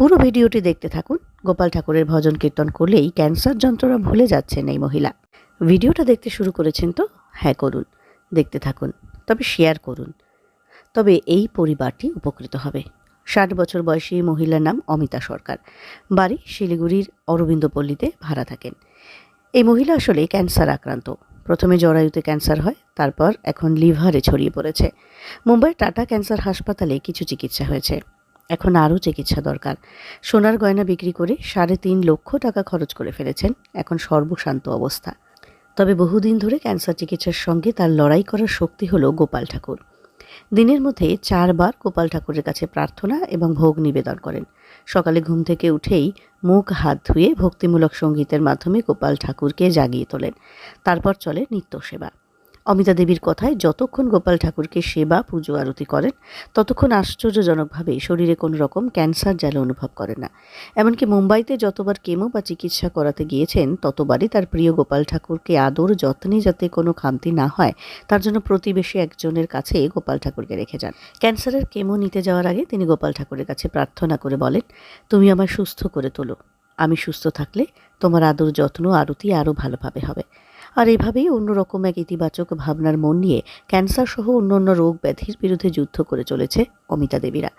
পুরো ভিডিওটি দেখতে থাকুন। গোপাল ঠাকুরের ভজন কীর্তন করলেই ক্যান্সার যন্ত্রণা ভুলে যাচ্ছেন এই মহিলা। ভিডিওটা দেখতে শুরু করেছেন তো? হ্যাঁ করুন। দেখতে থাকুন, তবে শেয়ার করুন। তবে এই পরিবারটি উপকৃত হবে। ষাট বছর বয়সী মহিলার নাম অমিতা সরকার। বাড়ি শিলিগুড়ির অরবিন্দপল্লীতে ভাড়া থাকেন। এই মহিলা আসলে ক্যান্সার আক্রান্ত। প্রথমে জরায়ুতে ক্যান্সার হয়, তারপর এখন লিভারে ছড়িয়ে পড়েছে। মুম্বাই টাটা ক্যান্সার হাসপাতালে কিছু চিকিৎসা হয়েছে। এখন আরও চিকিৎসা দরকার। সোনার গয়না বিক্রি করে সাড়ে তিন লক্ষ টাকা খরচ করে ফেলেছেন এখন সর্বশান্ত অবস্থা। তবে বহুদিন ধরে ক্যান্সার চিকিৎসার সঙ্গে তার লড়াই করার শক্তি হলো গোপাল ঠাকুর। দিনের মধ্যে চারবার গোপাল ঠাকুরের কাছে প্রার্থনা এবং ভোগ নিবেদন করেন। সকালে ঘুম থেকে উঠেই মুখ, হাত ধুয়ে ভক্তিমূলক সঙ্গীতের মাধ্যমে গোপাল ঠাকুরকে জাগিয়ে তোলেন। তারপর চলে নিত্য সেবা। অমিতা দেবীর কথায় যতক্ষণ গোপাল ঠাকুরকে সেবা, পুজো, আরতি করেন, ততক্ষণ আশ্চর্যজনকভাবে শরীরে কোনো রকম ক্যান্সার জ্বালা অনুভব করে না। এমনকি মুম্বাইতে যতবার কেমো বা চিকিৎসা করাতে গিয়েছেন, ততবারই তার প্রিয় গোপাল ঠাকুরকে আদর যত্নে যাতে কোনো খামতি না হয়, তার জন্য প্রতিবেশী একজনের কাছে গোপাল ঠাকুরকে রেখে যান। ক্যান্সারের কেমো নিতে যাওয়ার আগে তিনি গোপাল ঠাকুরের কাছে প্রার্থনা করে বলেন, তুমি আমায় সুস্থ করে তোলো। আমি সুস্থ থাকলে তোমার আদর যত্ন, আরতি আরও ভালোভাবে হবে। আর এভাবেই অন্যরকম এক ইতিবাচক ভাবনার মন নিয়ে ক্যান্সার সহ অন্যান্য রোগ ব্যাধির বিরুদ্ধে যুদ্ধ করে চলেছে অমিতা দেবীরা।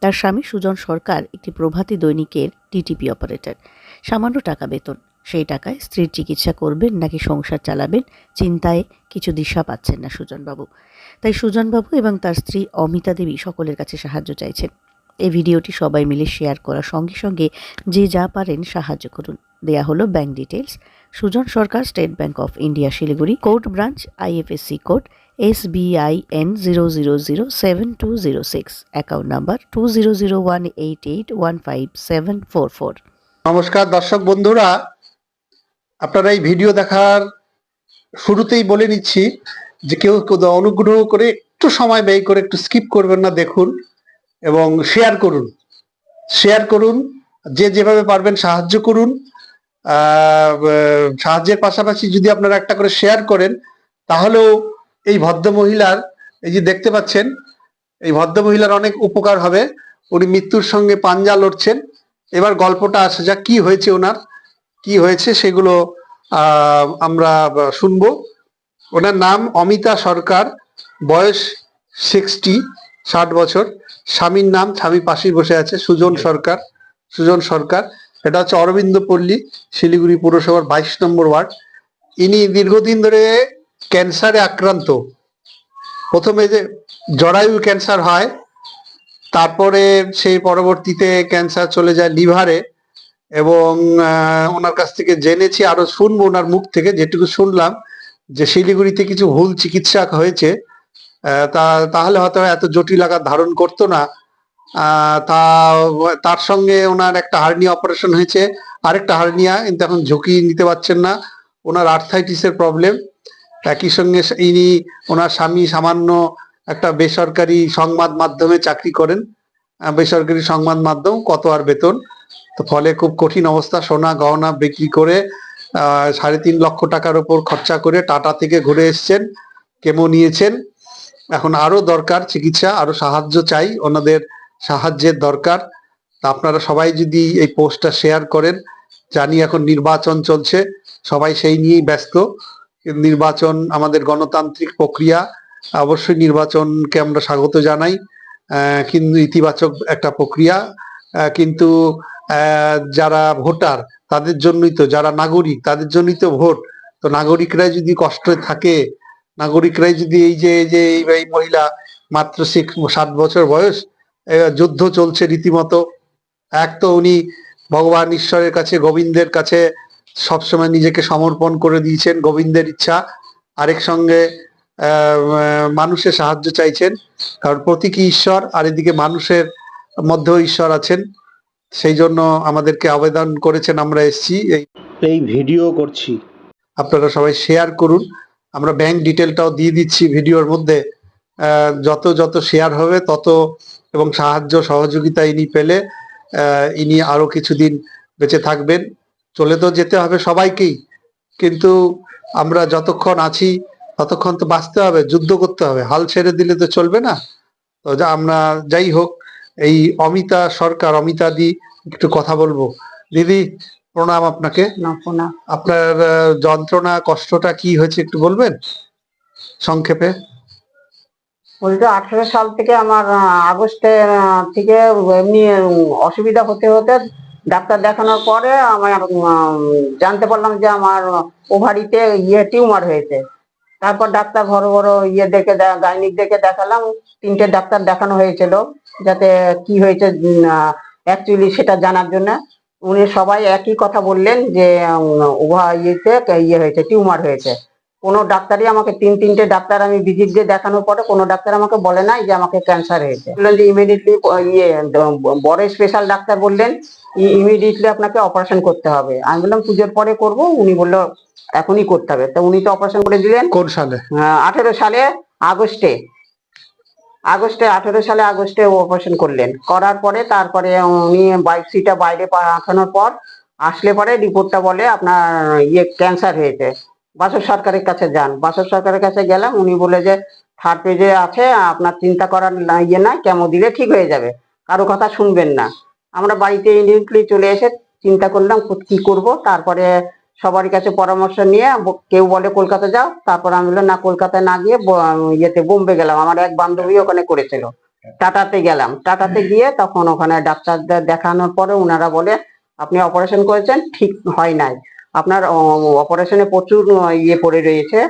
তার স্বামী সুজন সরকার একটি প্রভাতী দৈনিকের টিটিপি অপারেটর সামান্য টাকা বেতন। সেই টাকায় স্ত্রীর চিকিৎসা করবেন নাকি সংসার চালাবেন চিন্তায় কিছু দিশা পাচ্ছেন না সুজনবাবু। তাই সুজনবাবু এবং তার স্ত্রী অমিতা দেবী সকলের কাছে সাহায্য চাইছেন। এই ভিডিওটি সবাই মিলে শেয়ার করার সঙ্গে সঙ্গে যে যা পারেন সাহায্য করুন। দেয়া হলো bank details Sujan Sarkar State Bank of India Siliguri, code branch IFSC code S BI N zero zero zero seven two zero six account number two zero zero one eight eight one five seven four four নমস্কার দর্শক বন্ধুরা, আপনারা এই video দেখার শুরুতেই বলে নিচ্ছি যে কেউ অনুগ্রহ করে একটু সময় ব্যয় করে একটু স্কিপ করবেন না, দেখুন এবং শেয়ার করুন। শেয়ার করুন, যে যেভাবে পারবেন সাহায্য করুন। সাহায্যের পাশাপাশি যদি আপনারা একটা করে শেয়ার করেন, তাহলেও এই ভদ্র মহিলার, এই যে দেখতে পাচ্ছেন, এই ভদ্র মহিলার অনেক উপকার হবে। উনি মৃত্যুর সঙ্গে পাঞ্জা লড়ছেন। এবার গল্পটা আসে যাক, কি হয়েছে ওনার, কি হয়েছে সেগুলো আমরা শুনব। ওনার নাম অমিতা সরকার, বয়স সিক্সটি ষাট বছর। স্বামীর নাম স্বামী পাশেই বসে আছে, সুজন সরকার সুজন সরকার। এটা হচ্ছে অরবিন্দ পল্লী শিলিগুড়ি পৌরসভার বাইশ নম্বর ওয়ার্ড। ইনি দীর্ঘদিন ধরে ক্যান্সারে আক্রান্ত। প্রথমে যে জরায়ু ক্যান্সার হয়, তারপরে সেই পরবর্তীতে ক্যান্সার চলে যায় লিভারে এবং ওনার কাছ থেকে জেনেছি, আরও শুনব ওনার মুখ থেকে, যেটুকু শুনলাম, যে শিলিগুড়িতে কিছু ভুল চিকিৎসা হয়েছে। তা, তাহলে হয়তো এত জটিল আকার ধারণ করতো না। তা, তার সঙ্গে ওনার একটা হার্নিয়া অপারেশন হয়েছে। আরেকটা হার্নিয়া, কিন্তু এখন ঝুঁকি নিতে পারছেন না। ওনার আর্থাইটিসের প্রবলেম। একই সঙ্গে ইনি ওনার স্বামী সামান্য একটা বেসরকারি সংবাদ মাধ্যমে চাকরি করেন। বেসরকারি সংবাদ মাধ্যম কত আর বেতন। তো ফলে খুব কঠিন অবস্থা। সোনা গহনা বিক্রি করে সাড়ে তিন লক্ষ টাকার উপর খরচা করে টাটা থেকে ঘুরে এসছেন, কেমো নিয়েছেন। এখন আরও দরকার চিকিৎসা আরও সাহায্য চাই ওনাদের সাহায্যের দরকার। আপনারা সবাই যদি এই পোস্টটা শেয়ার করেন, জানি এখন নির্বাচন চলছে, সবাই সেই নিয়েই ব্যস্ত। নির্বাচন আমাদের গণতান্ত্রিক প্রক্রিয়া, অবশ্যই নির্বাচনকে আমরা স্বাগত জানাই। কিন্তু ইতিবাচক একটা প্রক্রিয়া। কিন্তু যারা ভোটার, তাদের জন্যই তো, যারা নাগরিক, তাদের জন্যই তো ভোট। তো নাগরিকরাই যদি কষ্টে থাকে, নাগরিকরাই যদি এই যে এই যে, এই মহিলা মাত্র ষাট বছর বয়স যুদ্ধ চলছে রীতিমতো। এক তো উনি ভগবান ঈশ্বরের কাছে গোবিন্দের কাছে সবসময় নিজেকে সমর্পণ করে দিয়েছেন গোবিন্দের ইচ্ছা। আরেক সঙ্গে মানুষের সাহায্য চাইছেন। কারণ প্রতীকী ঈশ্বর আর এদিকে মানুষের মধ্যেও ঈশ্বর আছেন। সেই জন্য আমাদেরকে আবেদন করেছেন আমরা এসছি। এই এই ভিডিও করছি। আপনারা সবাই শেয়ার করুন। আমরা ব্যাংক ডিটেলটাও দিয়ে দিচ্ছি ভিডিওর মধ্যে। যত যত শেয়ার হবে তত এবং সাহায্য সহযোগিতা ইনি পেলে ইনি আরও কিছুদিন বেঁচে থাকবেন। চলে তো যেতে হবে সবাইকেই কিন্তু আমরা যতক্ষণ আছি ততক্ষণ তো বাঁচতে হবে যুদ্ধ করতে হবে। হাল ছেড়ে দিলে তো চলবে না। তো যা আমরা যাই হোক এই অমিতা সরকার অমিতা দি একটু কথা বলব। দিদি প্রণাম আপনাকে। আপনার যন্ত্রণা কষ্টটা কি হয়েছে একটু বলবেন? সংক্ষেপে। বলতে আঠেরো সাল থেকে আমার আগস্টে থেকে এমনি অসুবিধা হতে হতে ডাক্তার দেখানোর পরে আমার জানতে পারলাম যে আমার ওভারিতে ইয়ে টিউমার হয়েছে। তারপর ডাক্তার বড় বড় ইয়ে দেখে গাইনিক দেখে দেখালাম, তিনটে ডাক্তার দেখানো হয়েছিল যাতে কি হয়েছে অ্যাকচুয়ালি সেটা জানার জন্য। উনি সবাই একই কথা বললেন যে ইয়েতে ইয়ে হয়েছে, টিউমার হয়েছে। কোনো ডাক্তারই আমাকে তিন তিনটে ডাক্তার আমি ভিজিট দিয়ে দেখানোর পরে কোনো ডাক্তার আমাকে বলে নাই যে আমাকে ক্যান্সার হয়েছে। বললেন যে ইমিডিয়েটলি ইয়ে বড় স্পেশাল ডাক্তার বললেন ইমিডিয়েটলি আপনাকে অপারেশন করতে হবে। আমি বললাম পুজোর পরে করব। উনি বলল এখনই করতে হবে। তো উনি তো অপারেশন করে দিলেন। কোন সালে? আঠেরো সালে আগস্টে। আগস্টে আঠেরো সালে আগস্টে অপারেশন করলেন। করার পরে তারপরে উনি বাইপসিটা বাইরে পাঠানোর পর আসলে পরে রিপোর্টটা বলে আপনার ইয়ে ক্যান্সার হয়েছে। বাসর সরকারের কাছে যান। বাসর সরকারের কাছে গেলাম, উনি বলে যে থার্ড পেজে আছে, আপনার চিন্তা করার ইয়ে না কেমো দিলে ঠিক হয়ে যাবে। কারও কথা শুনবেন না। আমরা বাড়িতে ইমিডিয়েটলি চলে এসে চিন্তা করলাম, কি করব? তারপরে সবার কাছে পরামর্শ নিয়ে কেউ বলে কলকাতা যাও। তারপর আমি বললাম, না, কলকাতায় না গিয়ে ইয়েতে বোম্বে গেলাম। আমার এক বান্ধবী ওখানে করেছিল। টাটাতে গেলাম। টাটাতে গিয়ে তখন ওখানে ডাক্তারদের দেখানোর পরে ওনারা বলে, আপনি অপারেশন করেছেন, ঠিক হয় নাই। আপনার অপারেশনে প্রচুর ইয়ে পড়ে রয়েছে।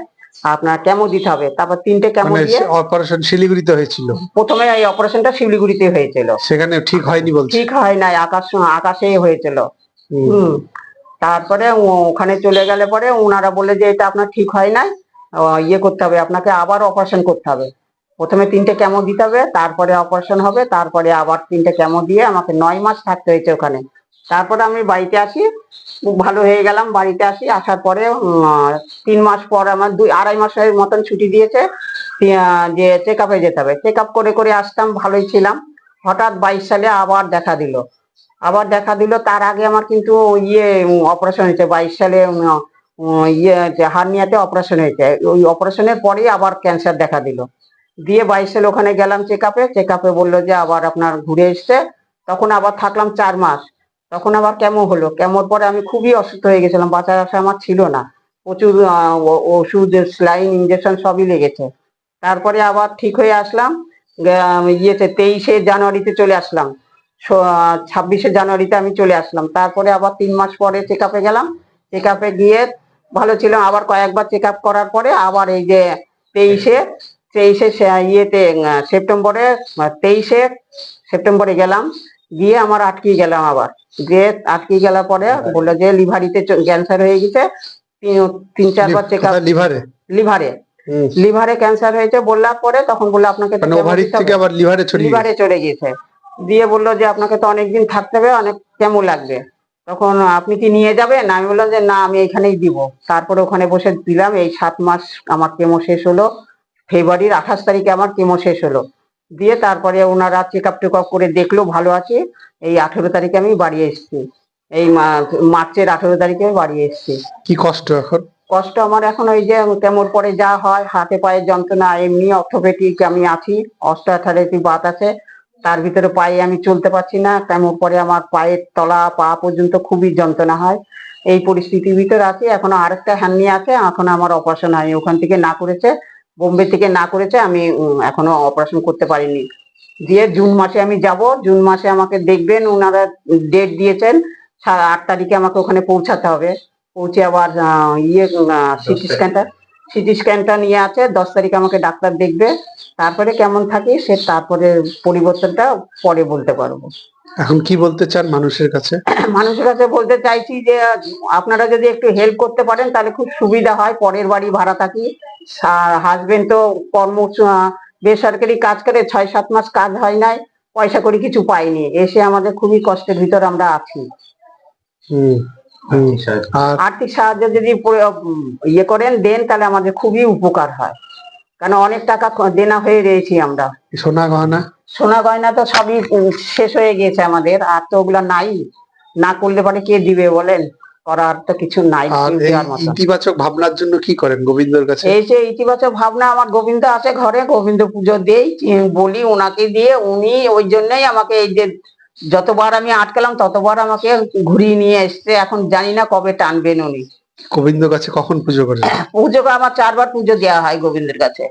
আপনার কেমো দিতে হবে। তারপর তিনটে কেমো মানে দিয়ে অপারেশন শিলিগুড়িতে হয়েছিল। প্রথমে এই অপারেশনটা শিলিগুড়িতে হয়েছিল। সেখানে ঠিক হয়নি বলছে। ঠিক হয় নাই আকাশ আকাশে হয়েছিল। হুম। তারপরে ওখানে চলে গেলে পরে ওনারা বলে যে এটা আপনার ঠিক হয় নাই ইয়ে করতে হবে আপনাকে আবার অপারেশন করতে হবে। প্রথমে তিনটে কেমো দিতে হবে তারপরে অপারেশন হবে তারপরে আবার তিনটে কেমো দিয়ে আমাকে নয় মাস থাকতে হয়েছে ওখানে। তারপরে আমি বাড়িতে আসি ভালো হয়ে গেলাম, বাড়িতে আসি, আসার পরে তিন মাস পর আমার দুই, আড়াই মাসের মতন ছুটি দিয়েছে যে চেক আপে যেতে হবে। চেক আপ করে করে আসতাম, ভালোই ছিলাম। হঠাৎ বাইশ সালে আবার দেখা দিল। আবার দেখা দিল, তার আগে আমার কিন্তু ইয়ে অপারেশন হয়েছে। বাইশ সালে ইয়ে হার্নিয়াতে অপারেশন হয়েছে। ওই অপারেশনের পরেই আবার ক্যান্সার দেখা দিল। দিয়ে বাইশ সালে ওখানে গেলাম চেক আপে চেক আপে বলল যে, আবার আপনার ঘুরে এসছে। তখন আবার থাকলাম চার মাস। তখন আবার কেমন হলো। কেমন পরে আমি খুবই অসুস্থ হয়ে গেছিলাম, বাঁচার আশা আমার ছিল না। প্রচুর ওষুধ, স্লাইন ইঞ্জেকশন সবই লেগেছে। তারপরে আবার ঠিক হয়ে আসলাম ইয়েতে তেইশে জানুয়ারিতে চলে আসলাম। ছাব্বিশে জানুয়ারিতে আমি চলে আসলাম। তারপরে আবার তিন মাস পরে চেক আপে গেলাম। চেক আপে গিয়ে ভালো ছিলাম আবার কয়েকবার চেক আপ করার পরে আবার এই যে তেইশে তেইশে ইয়েতে সেপ্টেম্বরে, তেইশে সেপ্টেম্বরে গেলাম। গিয়ে আমার আটকে গেলাম আবার। গিয়ে আটকে গেলার পরে বলল যে লিভারিতে ক্যান্সার হয়ে গেছে তিন- চারবার চেক আপ লিভারে? লিভারে। লিভারে ক্যান্সার হয়েছে বললার পরে তখন বলল আপনাকে মানে লিভারে চলে গেছে দিয়ে বলল যে আপনাকে তো অনেকদিন থাকতে হবে অনেক কেমন লাগবে। তখন আপনি কি নিয়ে যাবেন? আমি বললাম যে না আমি এখানেই দিব। তারপরে ওখানে বসে দিলাম। এই সাত মাস আমার কেমো শেষ হলো। ফেব্রুয়ারির আঠাশ তারিখে আমার কেমো শেষ হলো। দিয়ে তারপরে ওনারা চেক আপ টেক আপ করে দেখল ভালো আছে। এই আঠেরো তারিখে আমি বাড়ি এসেছি। এই মার্চের আঠেরো তারিখে আমি বাড়ি এসেছি। কি কষ্ট এখন? কষ্ট আমার এখন ওই যে কেমন পরে যা হয় হাতে পায়ে যন্ত্রণা এমনি অর্থোপেডিক আমি আছি অস্ট্রাথারেপি বাত আছে। তার ভিতরে পায়ে আমি চলতে পারছি না কেমন পরে আমার পায়ের তলা পা পর্যন্ত খুবই যন্ত্রণা হয়। এই পরিস্থিতির ভিতরে আছি এখনও আরেকটা হ্যান্ডি আছে এখন আমার অপারেশন হয়। ওখান থেকে না করেছে বোম্বে থেকে না করেছে আমি এখনও অপারেশন করতে পারিনি। দিয়ে জুন মাসে আমি যাব জুন মাসে আমাকে দেখবেন ওনারা ডেট দিয়েছেন আট তারিখে আমাকে ওখানে পৌঁছাতে হবে। পৌঁছে আবার ইয়ে সিটি স্ক্যানটা সিটি স্ক্যানটা নিয়ে আছে দশ তারিখ আমাকে ডাক্তার দেখবে। তারপরে কেমন থাকি সে তারপরে পরিবর্তনটা পরে বলতে পারব। এখন কি বলতে চান মানুষের কাছে? মানুষের কাছে বলতে চাইছি যে আপনারা যদি একটু হেল্প করতে পারেন তাহলে খুব সুবিধা হয় পরের বাড়ি ভাড়া থাকি। হাজবেন্ড তো কর্ম বেসরকারি কাজ করে ছয় সাত মাস কাজ হয় নাই পয়সা করে কিছু পাইনি। এসে আমাদের খুবই কষ্টের ভিতর আমরা আছি। আর্থিক সাহায্য। যদি ইয়ে করেন দেন তাহলে আমাদের খুবই উপকার হয়। কারণ অনেক টাকা দেনা হয়ে রয়েছি আমরা। সোনা গহনা? সোনা গয়না তো সবই শেষ হয়ে গেছে আমাদের আর তো ওগুলা নাই। না করলে পরে কে দিবে বলেন? করার তো কিছু নাই ইতিবাচক ভাবনার জন্য কি করেন গোবিন্দর কাছে? এই যে ইতিবাচক ভাবনা আমার গোবিন্দ আছে ঘরে গোবিন্দ পুজো দেই বলি ওনাকে দিয়ে উনি ওই জন্যই আমাকে এই যে যতবার আমি আটকালাম ততবার আমাকে ঘুরিয়ে নিয়ে এসছে এখন জানি না কবে টানবেন উনি। গোবিন্দ কাছে কখন পুজো করেন? পুজো আমার চারবার পুজো দেওয়া হয় গোবিন্দের কাছে।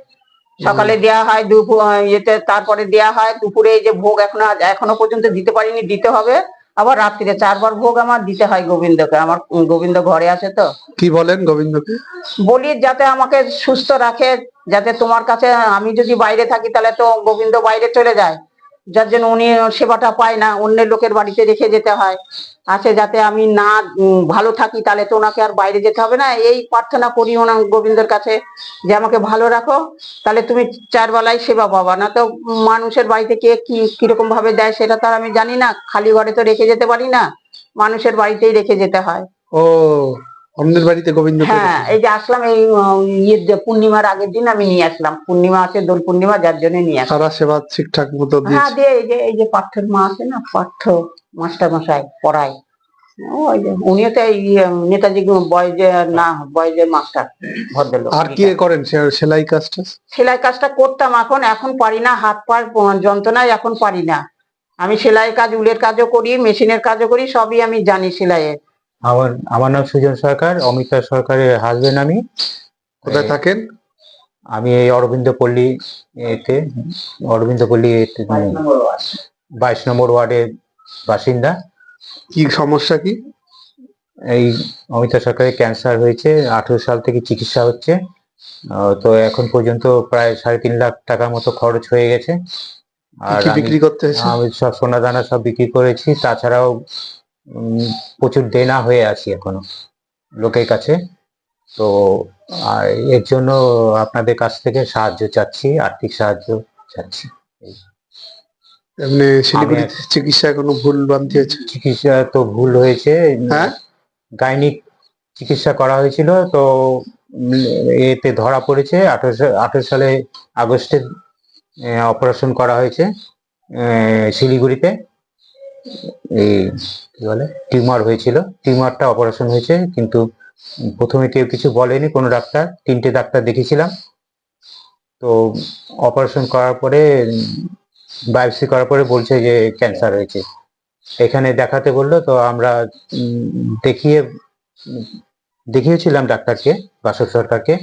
সকালে দেওয়া হয় দুপুর ইয়েতে তারপরে দেওয়া হয় দুপুরে এই যে ভোগ এখনও এখনও পর্যন্ত দিতে পারিনি দিতে হবে। আবার রাত্রিতে চারবার ভোগ আমার দিতে হয় গোবিন্দকে আমার গোবিন্দ ঘরে আছে তো। কি বলেন গোবিন্দকে? বলি যাতে আমাকে সুস্থ রাখে যাতে তোমার কাছে আমি যদি বাইরে থাকি তাহলে তো গোবিন্দ বাইরে চলে যায়। যার জন্য উনি সেবাটা পায় না, অন্যের লোকের বাড়িতে রেখে যেতে হয়। আছে যাতে আমি না ভালো থাকি, তাহলে তো ওনাকে আর বাইরে যেতে হবে না। এই প্রার্থনা করি ওনা গোবিন্দর কাছে যে আমাকে ভালো রাখো, তাহলে তুমি চার বেলায় সেবা পাবা। না তো মানুষের বাড়িতে কে কি, কীরকম ভাবে দেয় সেটা তো আমি জানি না। খালি ঘরে তো রেখে যেতে পারি না। মানুষের বাড়িতেই রেখে যেতে হয়। ও অন্যের বাড়িতে গোবিন্দ হ্যাঁ এই যে আসলাম এই ইয়ের যে পূর্ণিমার আগের দিন আমি নিয়ে আসলাম। পূর্ণিমা আছে দোল পূর্ণিমা যার জন্য নিয়ে আসলাম। সারা সেবা ঠিকঠাক মতো হ্যাঁ দিয়েছে দিয়ে এই যে এই যে পাঠ্যের মা আছে না পাঠ্য মাস্টার মশাই পড়ায় উনিও তো এই নেতাজি বয়েজে না বয়েজের মাস্টার ভদ্রলোক। আর কি করেন? সেলাই কাজটা? সেলাই কাজটা করতাম এখন এখন পারি না হাত পার যন্ত্রণায় এখন পারি না। আমি সেলাই কাজ উলের কাজও করি মেশিনের কাজও করি সবই আমি জানি সেলাইয়ের। আমার আমার নাম সুজন সরকার অমিতা সরকারের হাজবেন্ড আমি। কোথায় থাকেন? আমি এই অরবিন্দ পল্লী এতে অরবিন্দ পল্লী বাইশ নম্বর ওয়ার্ডের বাসিন্দা। কি সমস্যা কি? এই অমিতা সরকারের ক্যান্সার হয়েছে আঠেরো সাল থেকে চিকিৎসা হচ্ছে। তো এখন পর্যন্ত প্রায় সাড়ে তিন লাখ টাকার মতো খরচ হয়ে গেছে। আর আমি- বিক্রি করতে আমি সব সোনা দানা সব বিক্রি করেছি। তাছাড়াও প্রচুর দেনা হয়ে আছি এখনও লোকের কাছে। তো আর এর জন্য আপনাদের কাছ থেকে সাহায্য চাচ্ছি আর্থিক সাহায্য চাচ্ছি। এমনি শিলিগুড়ি চিকিৎসা কোনো ভুল বান্তি হয়েছে চিকিৎসা তো ভুল হয়েছে। হ্যাঁ? গাইনিক চিকিৎসা করা হয়েছিল তো এতে ধরা পড়েছে। আঠারো আঠারো সালে আগস্টে অপারেশন করা হয়েছে শিলিগুড়িতে। এই কি বলে? টিউমার হয়েছিল। টিউমারটা অপারেশন হয়েছে, কিন্তু প্রথমে কেউ কিছু বলেনি, কোনো ডাক্তার, তিনটে ডাক্তার দেখিয়েছিলাম। তো অপারেশন করার পরে, বায়োপসি করার পরে বলছে যে ক্যান্সার হয়েছে। এখানে দেখাতে বলল, তো আমরা দেখিয়ে, দেখিয়েছিলাম ডাক্তারকে বাসব সরকারকে।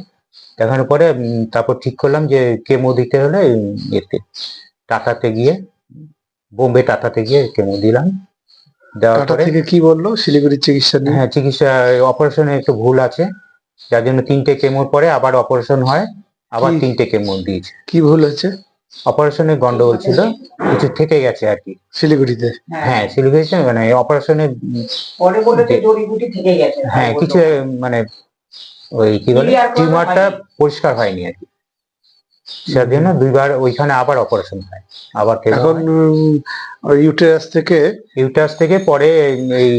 দেখানোর পরে তারপর ঠিক করলাম যে কেমো দিতে হলে এতে টাটাতে গিয়ে বোম্বে টাটাতে গিয়ে কেমো দিলাম। দেওয়ার টাটা পরে থেকে কি বলল? শিলিগুড়ির চিকিৎসা নিয়ে? হ্যাঁ চিকিৎসা অপারেশনে একটু ভুল আছে। যার জন্য তিনটে কেমোর পরে আবার অপারেশন হয় আবার কি? তিনটে কেমো দিয়েছে। কি ভুল হয়েছে? অপারেশনে গন্ডগোল ছিল কিছু থেকে গেছে আর কি। শিলিগুড়িতে? হ্যাঁ। শিলিগুড়িতে মানে অপারেশনে পরে বলে তো জড়িবুটি থেকে গেছে। হ্যাঁ কিছু মানে ওই কি বলে Clear করা টিউমারটা হয়নি। পরিষ্কার হয়নি আর কি। সেটার জন্য দুইবার ওইখানে আবার অপারেশন হয়। আবার এখন। ইউটেরাস থেকে ইউটাস থেকে পরে এই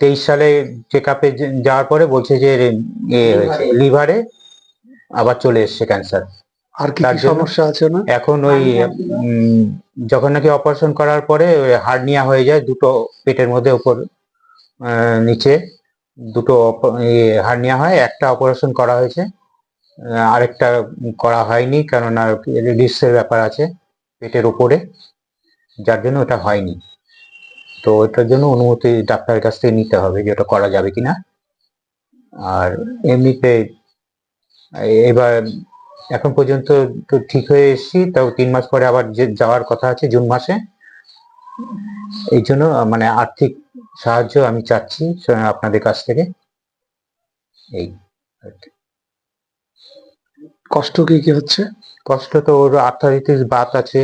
তেইশ সালে চেক আপে যাওয়ার পরে বলছে যে লিভারে আবার চলে এসছে ক্যান্সার আর কি কি সমস্যা আছে না এখন ওই উম, যখন নাকি অপারেশন করার পরে হার্নিয়া হয়ে যায় দুটো পেটের মধ্যে উপর নিচে দুটো হার্নিয়া হয় একটা অপারেশন করা হয়েছে। আরেকটা করা হয়নি, কেননা রিস্কের ব্যাপার আছে পেটের উপরে, যার জন্য ওটা হয়নি। তো ওটার জন্য অনুমতি ডাক্তারের কাছ থেকে নিতে হবে যে ওটা করা যাবে কিনা। আর এমনিতে, এবার এখন পর্যন্ত তো ঠিক হয়ে এসেছি, তাও তিন মাস পরে আবার যে যাওয়ার কথা আছে জুন মাসে। এই জন্য মানে আর্থিক সাহায্য আমি চাচ্ছি, আপনাদের কাছ থেকে। এই আর কি। কষ্ট কি কি হচ্ছে? কষ্ট তো ওর আর্থারাইটিস বাত আছে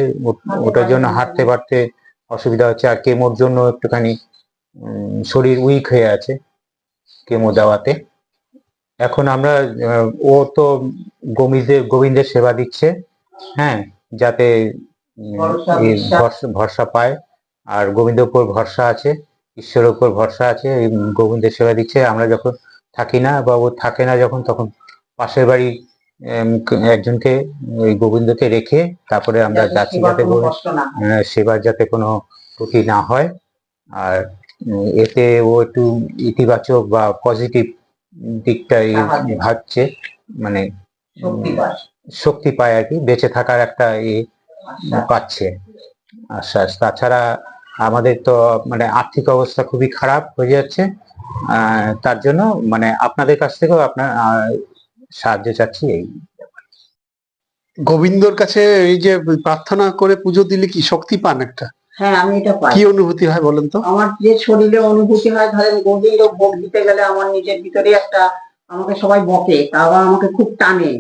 ওটার জন্য হাঁটতে পারতে অসুবিধা হচ্ছে, আর কেমোর জন্য একটুখানি শরীর উইক হয়ে আছে কেমো দেওয়াতে। এখন আমরা ও তো গোবিন্দের গোবিন্দের সেবা দিচ্ছে হ্যাঁ যাতে ভরসা পায়, আর গোবিন্দের উপর ভরসা আছে, ঈশ্বরের উপর ভরসা আছে গোবিন্দের সেবা দিচ্ছে। আমরা যখন থাকি না বা ও থাকে না যখন, তখন পাশের বাড়ি একজনকে ওই গোবিন্দকে রেখে তারপরে আমরা যাচ্ছি যাতে আহ, সেবার যাতে কোনো ত্রুটি না হয়। আর এতে ও একটু ইতিবাচক বা পজিটিভ দিকটাই ভাবছে মানে শক্তি পায়। আর কি বেঁচে থাকার একটা ই। পাচ্ছে আশ্বাস। তাছাড়া আমাদের তো মানে আর্থিক অবস্থা খুবই খারাপ হয়ে যাচ্ছে। তার জন্য মানে আপনাদের কাছ থেকেও আপনার সাহায্য চাচ্ছি এই গোবিন্দর কাছে এই যে প্রার্থনা করে পুজো দিলে কি শক্তি পান একটা? হ্যাঁ আমি এটা পাই। কি অনুভূতি হয় বলেন তো? আমার যে শরীরে অনুভূতি হয় ধরেন গোবিন্দ ভোগ দিতে গেলে আমার নিজের ভিতরে একটা আমাকে সবাই বকে তা আবার আমাকে খুব টানে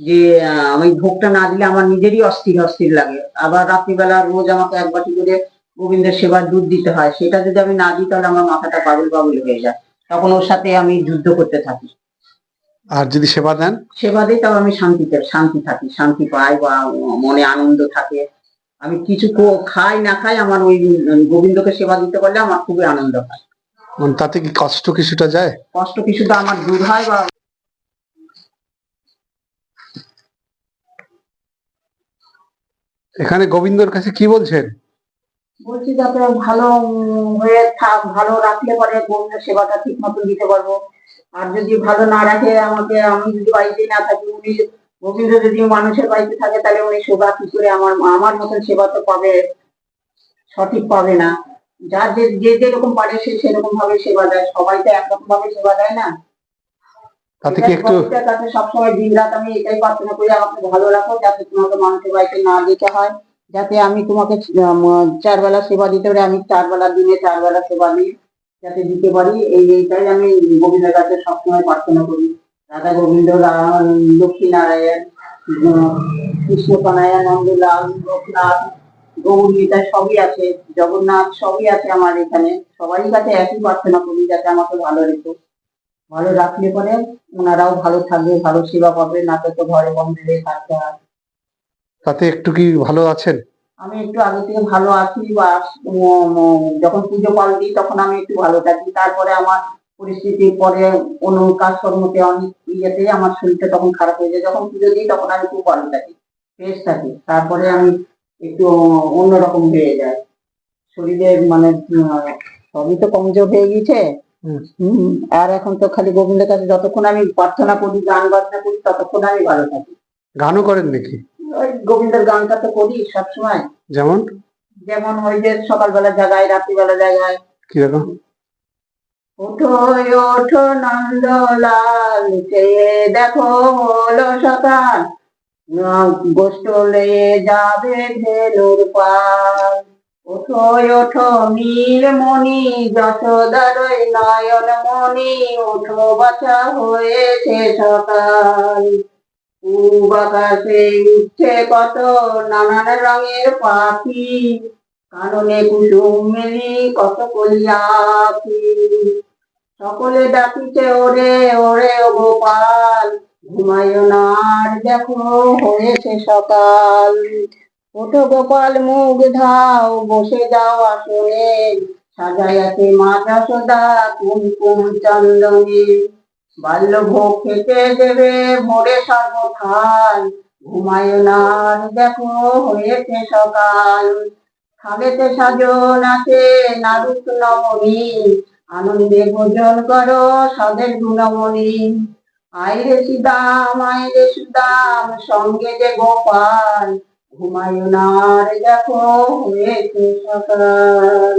যে আহ, আমি ভোগটা না দিলে আমার নিজেরই অস্থির অস্থির লাগে। আবার রাত্রিবেলা রোজ আমাকে এক বাটি করে গোবিন্দের সেবার দুধ দিতে হয় সেটা যদি আমি না দিই তাহলে আমার মাথাটা পাগল পাগল হয়ে যায়। তখন ওর সাথে আমি যুদ্ধ করতে থাকি। আর যদি সেবা দেন? সেবা দিই তাও আমি শান্তিতে শান্তি থাকি শান্তি পাই বা মনে আনন্দ থাকে। আমি কিছু খাই না খাই আমার ওই গোবিন্দকে সেবা দিতে পারলে আমার খুবই আনন্দ হয়। মানে তাতে কি কষ্ট কিছুটা যায়? কষ্ট কিছুটা আমার দূর হয় বা এখানে গোবিন্দর কাছে কি বলছেন? বলছি যাতে ভালো হয়ে থাক ভালো রাখলে পরে গোবিন্দের সেবাটা ঠিক মতো দিতে পারব। আর যদি ভালো না রাখে আমাকে আমি যদি বাড়িতে না থাকি উনি গোবিন্দ যদি মানুষের বাড়িতে থাকে তাহলে উনি সেবা কি করে আমার আমার মতন সেবা তো পাবে সঠিক পাবে না। যার যে যে যেরকম পারে সে সেরকম ভাবে সেবা দেয়। সবাই তো একরকম ভাবে সেবা দেয় না। তাতে কি একটু কাছে সবসময় দিন রাত আমি এটাই প্রার্থনা করি আমাকে ভালো রাখো যাতে তোমাকে মানুষের বাড়িতে না যেতে হয় যাতে আমি তোমাকে চার বেলা সেবা দিতে পারি আমি চার বেলা দিনে চার বেলা সেবা দিই। যাতে দিতে পারি, এই এইটাই আমি গোবিন্দের কাছে সবসময় প্রার্থনা করি। রাধা গোবিন্দ লক্ষ্মী নারায়ণ, কৃষ্ণ কানায়া নন্দলাল লোকনাথ গৌর গীতা সবই আছে, জগন্নাথ সবই আছে আমার এখানে। সবারই কাছে একই প্রার্থনা করি যাতে আমাকে ভালো রেখো। ভালো রাখলে পরে ওনারাও ভালো থাকবে, ভালো সেবা পাবে, না তো ঘরে বন্ধ হয়ে থাকতে হয়। তাতে একটু কি ভালো আছেন? আমি একটু আগে থেকে ভালো আছি বা যখন পুজো পাল দিই তখন আমি একটু ভালো থাকি। তারপরে আমার পরিস্থিতি পরে অন্য কাজকর্মতে অনেক ইয়েতে আমার শরীরটা তখন খারাপ হয়ে যায়। যখন পুজো দিই তখন আমি খুব ভালো থাকি ফ্রেশ থাকি। তারপরে আমি একটু অন্যরকম হয়ে যায় শরীরের মানে সবই তো কমজোর হয়ে। হুম, আর এখন তো খালি গোবিন্দের কাছে যতক্ষণ আমি প্রার্থনা করি গান বাজনা করি ততক্ষণ আমি ভালো থাকি। গানও করেন নাকি? ওই গোবিন্দের গানটা তো করি সবসময়। যেমন? যেমন ওই যে সকালবেলা জাগায় রাত্রিবেলা জাগায়। কীরকম? ওঠো ওঠো নন্দলাল চেয়ে দেখো হলো সকাল। গোষ্ঠলে যাবে ভেলুর পাল। ওঠো ওঠো নীলমণি যশোদার ওই নয়ন মণি ওঠো বাছা হয়েছে সকাল। পূব উঠছে কত নানান রঙের পাখি, কাননে কুসুম মেলি কত কলিয়াকি সকলে ডাকিছে, ওরে ওরে ও গোপাল ঘুমায়ো দেখো, হয়েছে সকাল। ওঠো গোপাল, মুখ ধাও, বসে যাও আসরে সাজাইয়াছে মা যশোদা কুমকুম চন্দনে। বাল্য ভোগ খেতে দেবে ভোরে সর্বথাল ঘুমায়ো না দেখো হয়েছে সকাল। খাবেতে সাজন আছে নারুক নমনি আনন্দে ভোজন করো সদের গুণমণি। আইরে সুদাম আইরে সুদাম, সঙ্গে যে গোপাল। ঘুমায়ো না দেখো হয়েছে সকাল।